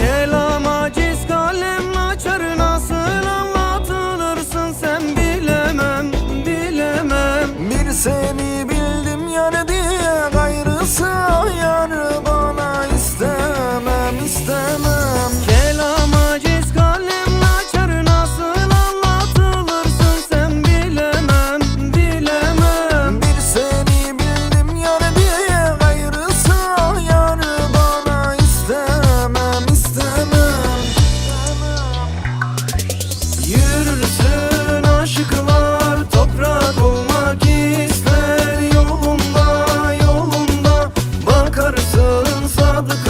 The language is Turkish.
Kelama ciz kalem nasıl anlatılırsın sen bilemem bilemem. Bir seni the